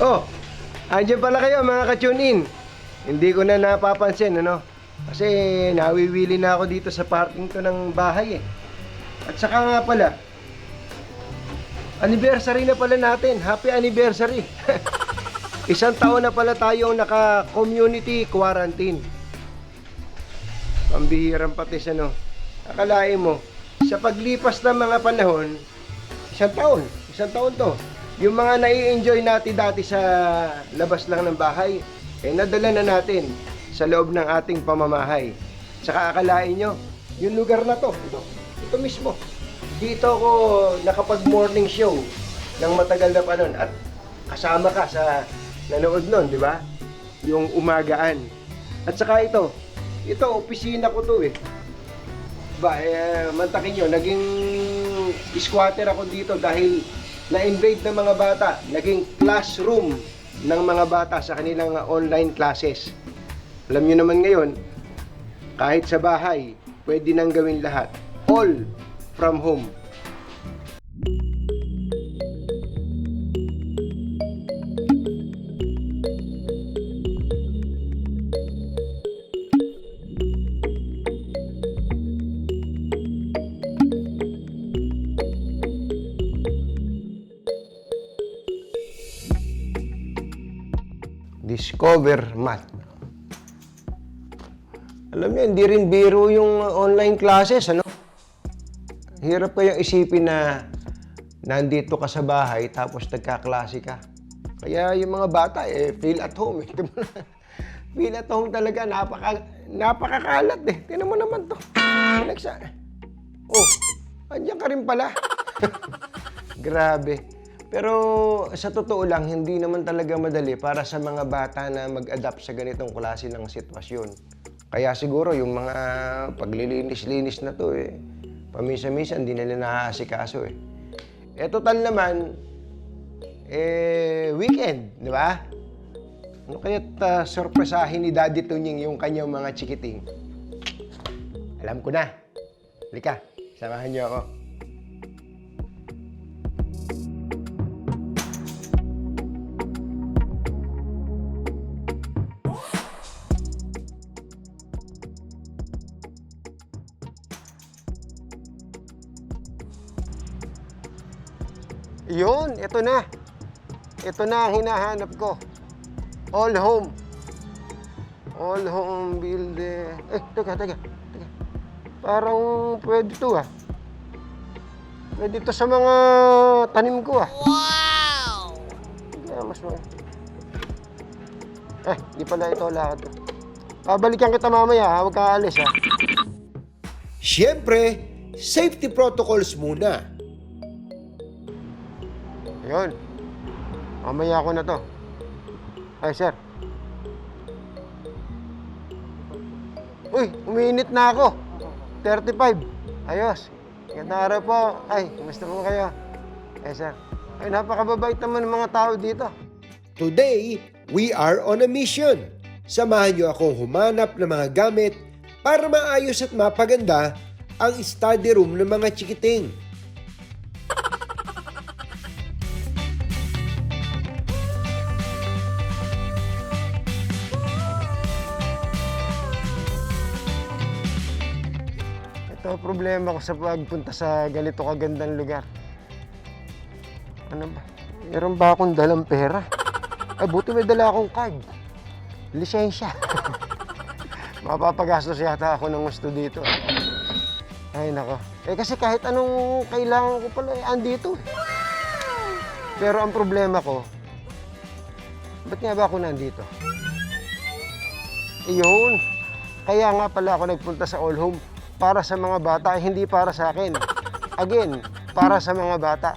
Oh, andyan pala kayo mga ka-tune in. Hindi ko na napapansin, ano? Kasi nawiwili na ako dito sa parking to ng bahay eh. At saka nga pala, anniversary na pala natin. Happy anniversary. Isang taon na pala tayong naka-community quarantine. Pambihirang patis ano. Akalain mo, sa paglipas ng mga panahon, isang taon, isang taon to. Yung mga nai-enjoy natin dati sa labas lang ng bahay, eh nadala na natin sa loob ng ating pamamahay. Saka akalain nyo, yung lugar na to, ito, ito mismo. Dito ako nakapag morning show ng matagal na panon at kasama ka sa nanood nun, di ba? Yung umagaan. At saka ito, ito, opisina ko to eh. Ba, eh, mantakin nyo, naging squatter ako dito dahil na-invade ng mga bata. Naging classroom ng mga bata sa kanilang online classes. Alam nyo naman ngayon, kahit sa bahay, pwede nang gawin lahat. All from home. Discover Math. Alam niyo, hindi rin biro yung online classes, ano? Hirap kayang isipin na nandito ka sa bahay tapos nagkaklase ka. Kaya yung mga bata, eh, feel at home. Eh. Feel at home talaga. Napaka, napakakalat eh. Tingnan mo naman to. Pinagsa. Oh, andyan ka rin pala. Grabe. Pero sa totoo lang, hindi naman talaga madali para sa mga bata na mag-adapt sa ganitong klase ng sitwasyon. Kaya siguro yung mga paglilinis-linis na to eh, paminsan-minsan hindi nila naaasikaso eh. Eh total naman, eh weekend, di ba? Ano kaya't uh, sorpresahin ni Daddy Tunying yung kanyang mga chikiting? Alam ko na. Halika, samahan niyo ako. Yun, ito na. Ito na ang hinahanap ko. All home. All home builder. Eh, teka, teka, teka. Parang pwede to ah. Pwede to sa mga tanim ko ah. Wow! Kaya mas mga... Eh, di pala ito lahat. Babalikan kita mamaya ha, huwag ka alis ha. Siyempre, safety protocols muna. Ayun. Mamaya ako na to. Ay, sir. Uy, umiinit na ako. 35. Ayos. Ganda araw po. Ay, kumusta po kayo? Eh, sir. Ay, napakababait naman ng mga tao dito. Today, we are on a mission. Samahan niyo akong humanap ng mga gamit para maayos at mapaganda ang study room ng mga chikiting. Problema ko sa pagpunta sa ganito kagandang lugar. Ano ba? Meron ba akong dalang pera? Ay, buti may dala akong card. Lisensya. Mapapagastos yata ako ng gusto dito. Ay, nako. Eh, kasi kahit anong kailangan ko pala, eh, andito. eh. Pero ang problema ko, ba't nga ba ako nandito? Iyon. Kaya nga pala ako nagpunta sa All Home para sa mga bata, eh, hindi para sa akin. Again, para sa mga bata.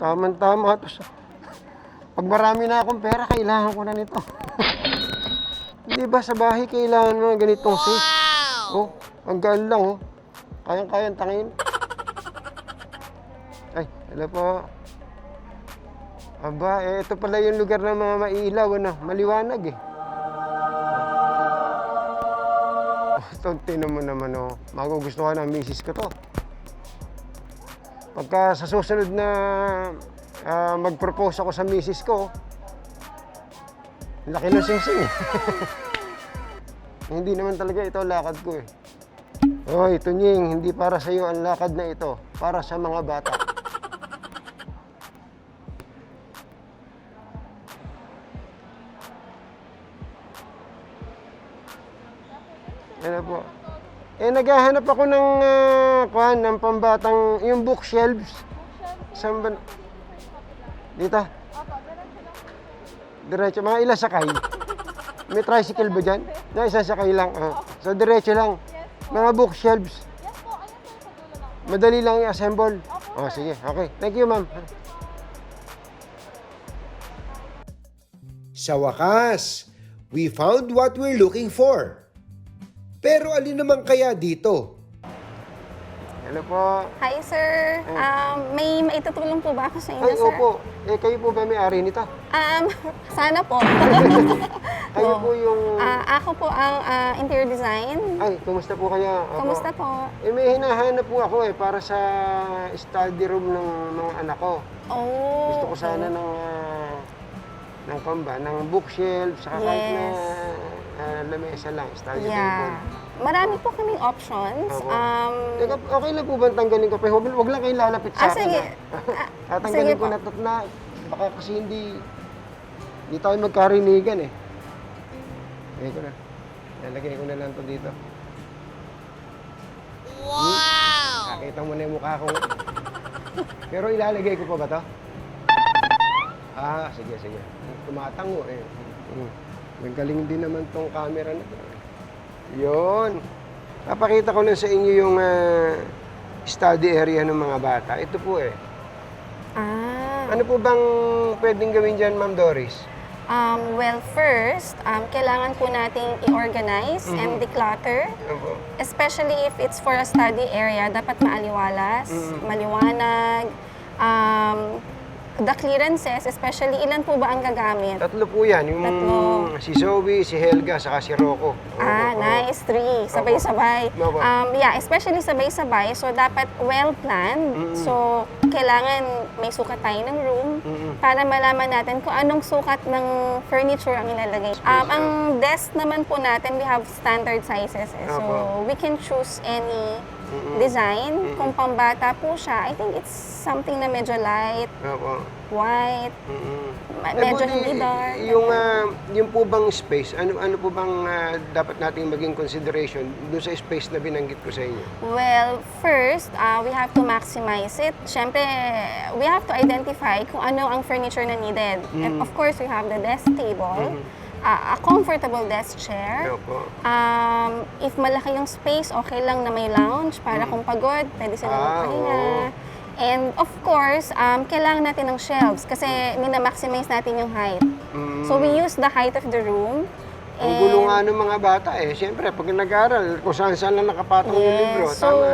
Tama-tama. Pag marami na akong pera, kailangan ko na nito. Hindi ba sa bahay kailangan mo ng ganitong safe? Oh, ang gaan lang oh. Kayang-kayang tangin. Ay, hello po. Aba, eh, ito pala yung lugar ng mga mailaw, ano? Maliwanag eh. Oh, ito, tinan mo naman, oh. Magugustuhan ng misis ko to. Pagka sa susunod na ah, mag-propose ako sa misis ko, laki ng sing-sing eh. Hindi naman talaga ito lakad ko eh. Hoy, Tunying, hindi para sa iyo ang lakad na ito. Para sa mga bata. Ano po? Eh, naghahanap ako ng, uh, kuhan, ng pambatang, yung bookshelves. Saan ba? Dito? Diretso. Mga ilang sakay? May tricycle ba dyan? Na isa sakay lang. ah. So, diretso lang. Mga bookshelves. Madali lang i-assemble. Oh, sige. Okay. Thank you, ma'am. Sa wakas, we found what we're looking for. Pero alin naman kaya dito? Hello po. Hi, sir. Um, may maitutulong po ba ako sa inyo, Ay, sir? opo. Eh, kayo po ba may-ari nito? Um, sana po. Kayo po yung... Ah, ako po ang ah, interior design. Ay, kumusta po kayo? Opo. Kamusta po? Eh, may hinahanap po ako eh, para sa study room ng mga anak ko. Oh, Gusto ko sana ng, ah, ng kamba, ng bookshelf, saka kahit na Yes. ah, lamesa lang, study table. Marami po kaming options. Opo. Um, Teka, okay lang po ba tanggalin ko? Pero huwag, huwag lang kayo lalapit sa Ah, akin. sige. ah. Ah, Tatanggalin sige ko po. na tat na. Baka kasi hindi, hindi tayo magkarinigan eh. Lagay ko na. Lalagay ko na lang to dito. Wow! Nakita mo na yung mukha ko. Pero ilalagay ko pa ba to? Ah, sige, sige. Tumatango eh. Hmm. Magaling din naman tong camera na to. Yun. Papakita ko lang sa inyo yung ah, study area ng mga bata. Ito po eh. ah, Ano po bang pwedeng gawin dyan, Ma'am Doris? um, well, first, um, kailangan po nating i-organize Mm-hmm. and declutter. Ano po? Especially if it's for a study area, dapat maaliwalas, Mm. maliwanag. Um, the clearances, especially ilan po ba ang gagamit? Tatlo po yan. Yung Tatlo. si Zoe, si Helga, saka si Rocco. Ah, Oo, nice. Three. Sabay-sabay. Opo. Um, yeah, especially sabay-sabay. So, dapat well-planned. So, kailangan may sukat tayo ng room Mm-mm. para malaman natin kung anong sukat ng furniture ang ilalagay. Um, ang desk naman po natin, we have standard sizes. Eh. So, Opo. we can choose any design. Kung pambata po siya, I think it's something na medyo light, Opo. white, Eh, medyo buti, hindi dark. Yung, ah, yung po bang space, ano ano po bang ah, dapat nating maging consideration dun sa space na binanggit ko sa inyo? Well, first, uh, we have to maximize it. Siyempre, we have to identify kung ano ang furniture na needed. And of course, we have the desk table, uh, a comfortable desk chair. Opo. Um, if malaki yung space, okay lang na may lounge para kung pagod, pwede silang Ah, magpahinga. And of course, um, kailangan natin ng shelves kasi minamaximize natin yung height. Mm. So we use the height of the room. Ang gulo nga ng mga bata eh. Siyempre, pag nag-aaral, kung saan saan lang nakapatong yung libro. so Tama.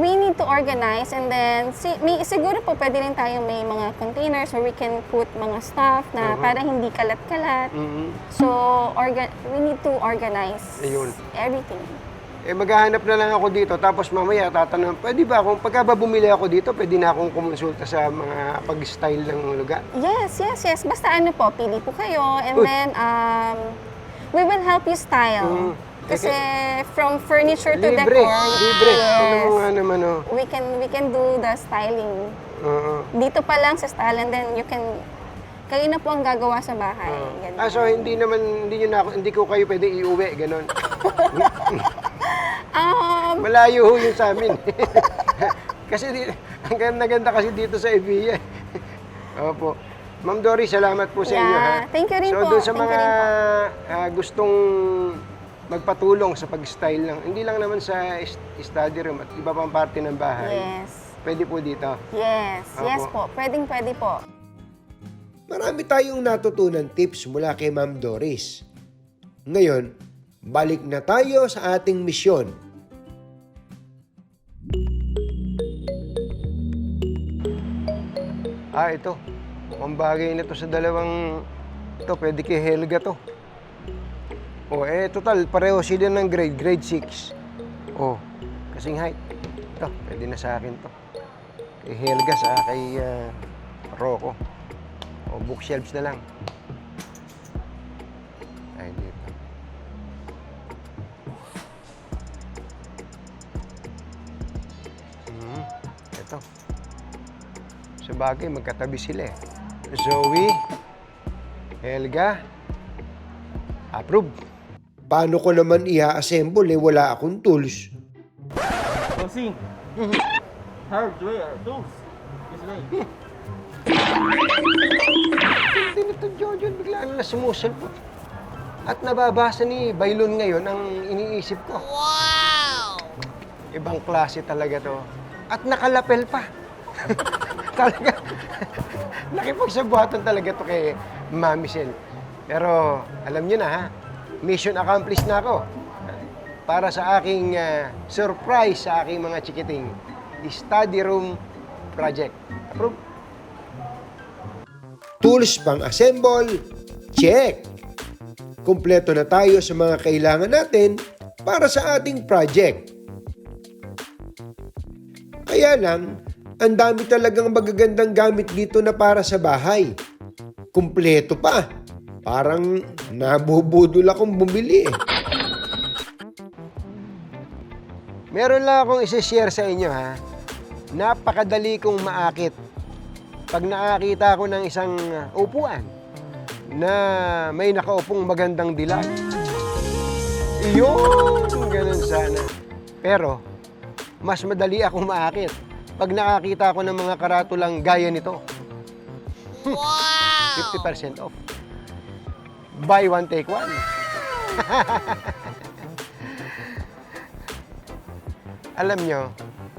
we need to organize and then si, may, siguro po pwede rin tayo may mga containers where we can put mga stuff na para hindi kalat-kalat. Mhm. So orga- we need to organize Ayun. everything. Eh, maghahanap na lang ako dito, tapos mamaya tatanong, pwede ba akong, pagka ba bumili ako dito, pwede na akong kumonsulta sa mga pag-style ng lugar? Yes, yes, yes. Basta ano po, pili po kayo and Uy. then um, we will help you style. Mm. Kasi from furniture to Libre, decor, libre. Ano yes, nga naman, oh. we can we can do the styling. Oo. Dito pa lang sa style and then you can kayo na po ang gagawa sa bahay. Ganun. Ah, so hindi naman, hindi, nyo na, ako- hindi ko kayo pwede iuwi, ganon. Um, Malayo ho yun sa amin. kasi di, ang ganda-ganda kasi dito sa Evilla. Opo. Ma'am Dory, salamat po sa Yeah, inyo. Ha? thank you rin so, po. doon sa Thank mga ah, gustong magpatulong sa pag-style lang, hindi lang naman sa study room at iba pang parte ng bahay. yes. Pwede po dito. Yes. Yes Opo. po. Pwedeng pwede po. Marami tayong natutunan tips mula kay Ma'am Doris. Ngayon, balik na tayo sa ating misyon. Ah, ito. Mukhang bagay na to sa dalawang... Ito, pwede kay Helga to. O, eh, total, pareho sila ng grade, grade 6. O, kasing height. Ito, pwede na sa akin to. Kay Helga sa kay ah, Rocco. O, bookshelves na lang. Ay, dito. Hmm, ito. Sa bagay, magkatabi sila eh. Zoe, Helga, approve. Paano ko naman i-assemble eh wala akong tools? Bossing. Hardware tools. This way. Hindi nito, Jojo, bigla na sumusulpot. At nababasa ni Bailon ngayon ang iniisip ko. Wow! Ibang klase talaga to. At nakalapel pa. talaga. Nakipagsabuhatan talaga to kay Mami Sel. Pero alam niyo na ha, mission accomplished na ako. Para sa aking ah, surprise sa aking mga chikiting study room project. Approve? Tools pang assemble? Check! Kumpleto na tayo sa mga kailangan natin para sa ating project. Kaya lang, ang dami talagang magagandang gamit dito na para sa bahay. Kumpleto pa. Parang nabubudol akong bumili. Meron lang akong isi-share sa inyo ha. Napakadali kong maakit. Pag nakakita ako ng isang upuan na may nakaupong magandang dilag. Iyon! Ganun sana. Pero, mas madali akong maakit pag nakakita ako ng mga karatulang gaya nito. Wow! 50% off. Buy one, take one. alam nyo,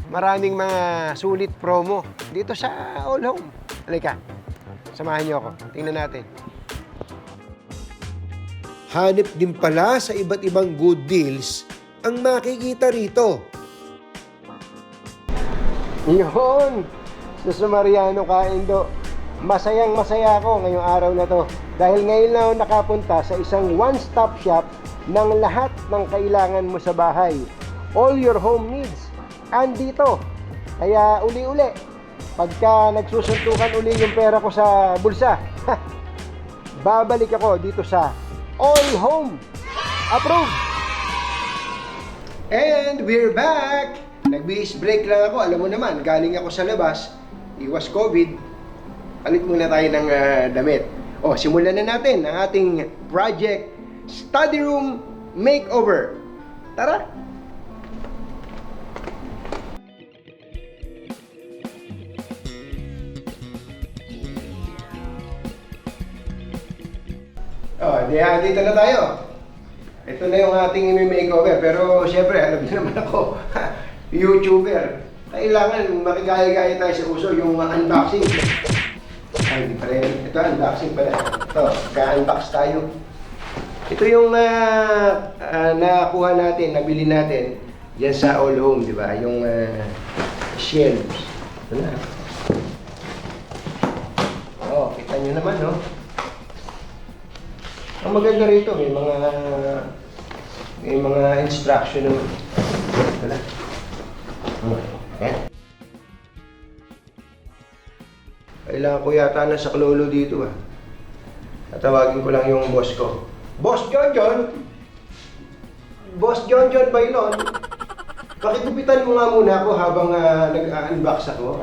maraming mga sulit promo dito sa All Home. Halika, samahan nyo ako. Tingnan natin. Hanip din pala sa iba't ibang good deals ang makikita rito. Yun! Sa Mariano Kaindo, masayang masaya ako ngayong araw na to. Dahil ngayon lang ako nakapunta sa isang one-stop shop ng lahat ng kailangan mo sa bahay. All your home needs. Andito. Kaya uli-uli, pagka nagsusuntukan uli yung pera ko sa bulsa, babalik ako dito sa All Home. Approve! And we're back! Nag-beach break lang ako. Alam mo naman, galing ako sa labas. Iwas COVID. Palit muna tayo ng ah, damit. O, simulan na natin ang ating project Study Room Makeover. Tara! Oh, di, ah, dito na tayo. Ito na yung ating makeover. Pero syempre, alam niyo naman ako, YouTuber. Kailangan makigaya-gaya tayo sa uso yung uh, unboxing. Ay, hindi pala yun. Ito, unboxing pala. Ito, ka-unbox tayo. Ito yung ah, ah, nakuha natin, nabili natin yan sa All Home, di ba? Yung ah, shelves. Ito na. Oh, kita nyo naman, no? Ang maganda rito, may mga may mga instruction ng wala. Ayan. Kailangan ko yata na sa klolo dito ah. Tatawagin ko lang yung boss ko. Boss John John! Boss John John Bailon! Pakigupitan mo nga muna ako habang ah, nag-unbox ako.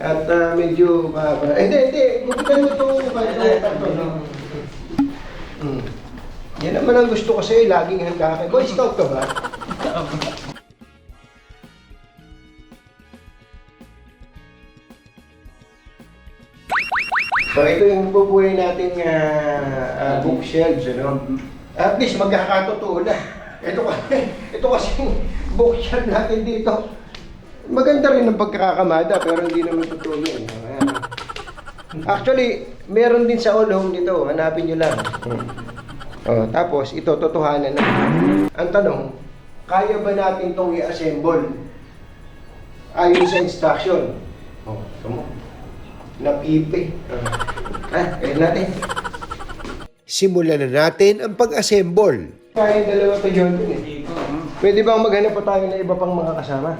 At ah, medyo mahaba. Eh, hindi, hindi. Gupitan mo itong ito. Hmm. Yan naman ang gusto ko sa'yo, laging handa ka. Boy Scout ka ba? So ito yung bubuhay nating ah, ah, bookshelves, ano? At least magkakatotoo na. Ito kasi, ito kasi bookshelf natin dito. Maganda rin ang pagkakakamada, pero hindi naman totoo yun. Ayan. Actually, meron din sa All Home dito. Hanapin nyo lang. Oh, tapos, ito, totohanan na. Ang tanong, kaya ba natin itong i-assemble? Ayon sa instruction. Oh, mo. Napipi. Ah, ayun natin. Simulan na natin ang pag-assemble. Kaya yung dalawa to John eh. Pwede bang maghanap pa tayo ng iba pang mga kasama?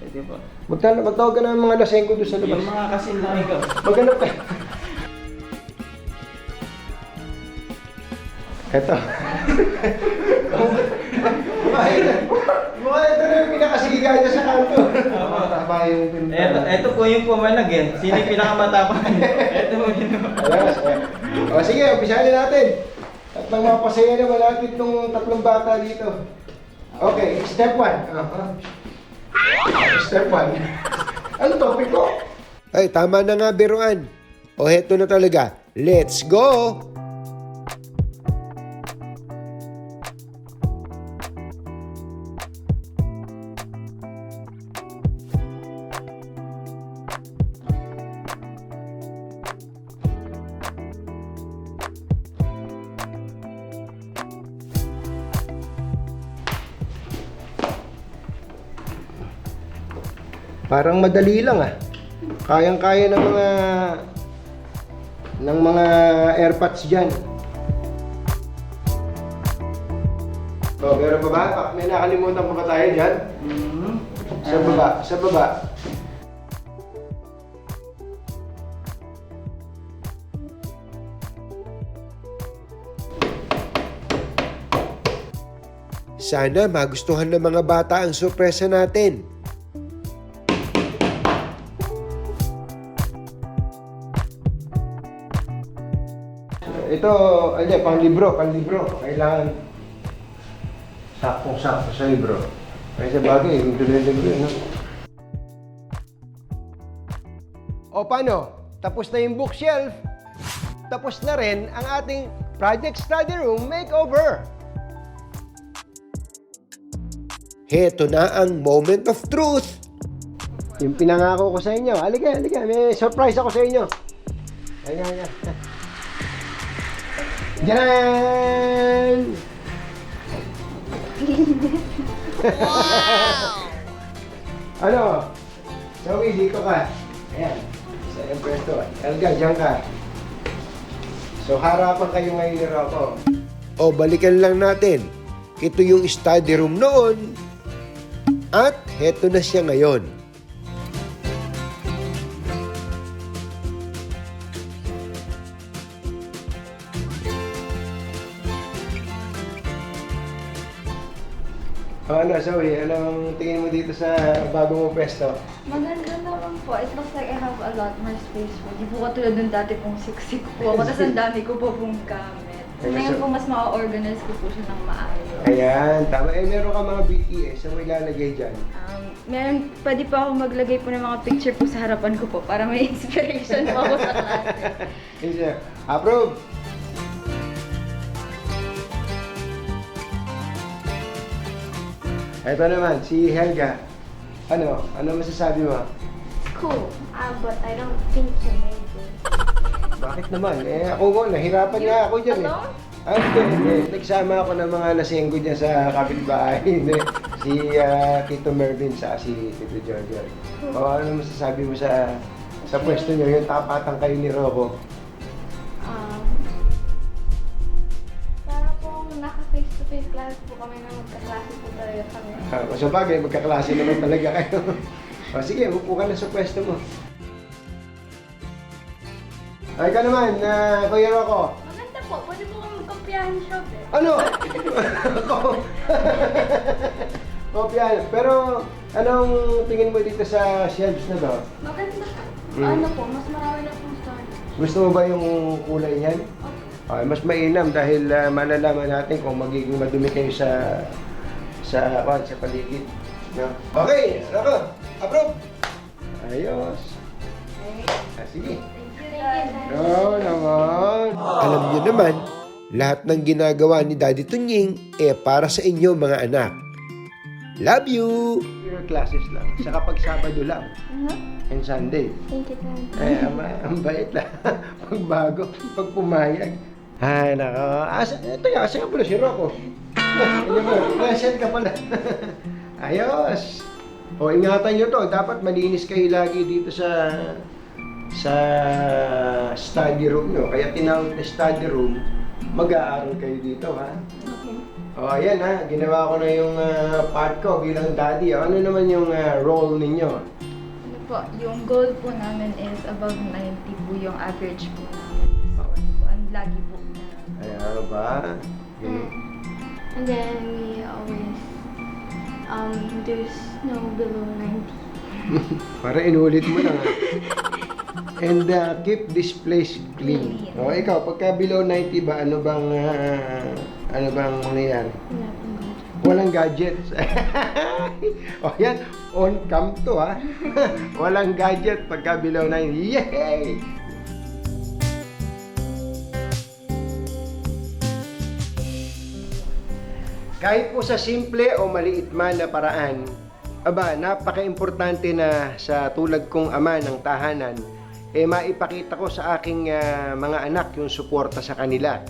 Pwede po. Magtawag, magtawag ka na ng mga lasengko doon sa labas. Yung mga kasin lang ikaw. Maghanap ka. Eto. Ito. Pinakasiga niya sa kanto. Tama, tama yung pinta. Eto, eto po yung pumanag eh. Sino yung pinakamatapang? eto po yun. Ayos, eh. O sige, umpisahan natin. At nang mapasaya naman natin itong tatlong bata dito. Okay, step one. Aha. Step one. Ano topic ko? Ay, tama na nga biruan. O heto na talaga. Let's go! Parang madali lang ah. Kayang-kaya ng mga ng mga airpods diyan. Oh, meron pa ba? May nakalimutan pa ba tayo diyan? Mhm. Sa baba, sa baba. Sana magustuhan ng mga bata ang sorpresa natin. Ito, hindi, pang libro, pang libro. Kailangan saktong-sakto sa libro. Kasi bagay, yung tuloy-libro, no? O paano? Tapos na yung bookshelf. Tapos na rin ang ating Project Study Room Makeover. Heto na ang moment of truth. Yung pinangako ko sa inyo. Halika, halika. May surprise ako sa inyo. Halika, halika. Diyan! ano? Zoe, dito ka. Ayan. Sa pwesto. Elga, diyan ka. So, harapan kayo ngayon ni Rocco. O balikan lang natin. Ito yung study room noon. At heto na siya ngayon. O ano, Zoe, anong tingin mo dito sa bago mong pwesto? Maganda naman po. It looks like I have a lot more space po. Di po katulad ng dati pong siksik po ako. Tapos ang dami ko po pong gamit. So, Ayun, ngayon so- po mas ma-organize ko po siya ng maayos. Ayan, tama. Eh, meron ka mga BTS. Saan mo ilalagay dyan? Um, meron, pwede po ako maglagay po ng mga picture po sa harapan ko po para may inspiration po ako sa klase. Yes, sir. Approve! Ito naman, si Helga. Ano? Ano masasabi mo? Cool, uh, but I don't think you made it. Bakit naman? Eh, ako ko, nahirapan nga ako dyan eh. Alone? Ah, hindi, hindi. Nagsama ako ng mga lasenggo dyan sa kapitbahay. Hindi. si ah, Tito Mervin sa si Tito Jojo. O ano masasabi mo sa sa pwesto nyo, yung tapatang kayo ni Rocco? Um, para po naka-face-to-face class po kami na magkaklase talaga kami. Ah, o sa bagay, magkaklase naman talaga kayo. o sige, upo ka na sa pwesto mo. Ay ka naman, uh, Kuya Rocco. Maganda po, pwede po kami magkampiyahan shop eh. Ano? Kopya. Pero anong tingin mo dito sa shelves na to? Maganda po. Mm. Ano po, mas marami na pong storage. Gusto mo ba yung kulay niyan? Okay, mas mainam dahil ah, malalaman natin kung magiging madumi kayo sa sa kwan, sa paligid. No? Okay, Rocco, approve. Ayos. Ah, sige. Thank you. Oo naman. Alam niyo naman, lahat ng ginagawa ni Daddy Tunying eh para sa inyo mga anak. Love you! Your classes lang. Sa kapag Sabado lang. And Sunday. Thank you, Dad. Ay, ang, ang bait lang. Pagbago, pag pumayag. Ay, nako. Asa, ito yan, asa ka pala si Rocco? Present ka pala. Ayos. O, ingatan nyo to. Dapat malinis kayo lagi dito sa sa study room nyo. Kaya tinawag na study room, mag-aaral kayo dito, ha? Okay. O, ayan ha. Ginawa ko na yung ah, part ko bilang daddy. O, ano naman yung ah, role ninyo? Ano po, yung goal po namin is above 90 po yung average po namin. So, ano po, ang lagi po na Ayan ba? Okay. And then we always um do snow below 90. Para inulit mo lang ha. And uh, keep this place clean. Clean. O, ikaw, pagka below 90 ba, ano bang, ah, ano bang nangyayari? Walang gadgets. o yan, on cam to ha. Walang gadget pagka below 90. Yay! Kahit po sa simple o maliit man na paraan, aba, napaka-importante na sa tulad kong ama ng tahanan, eh maipakita ko sa aking ah, mga anak yung suporta sa kanila.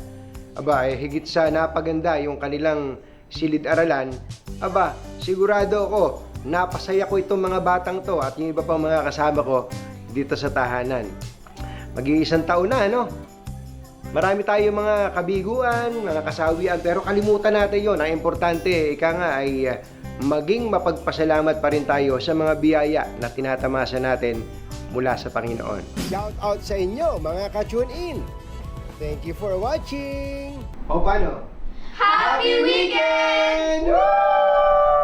Aba, eh, higit sa napaganda yung kanilang silid-aralan, aba, sigurado ako, napasaya ko itong mga batang to at yung iba pang mga kasama ko dito sa tahanan. Mag-iisang taon na, ano? Marami tayong mga kabiguan, mga kasawian, pero kalimutan natin yon. Ang importante, ika nga, ay eh, maging mapagpasalamat pa rin tayo sa mga biyaya na tinatamasa natin mula sa Panginoon. Shout out sa inyo, mga ka-tune in! Thank you for watching! O paano? Happy weekend! Woo!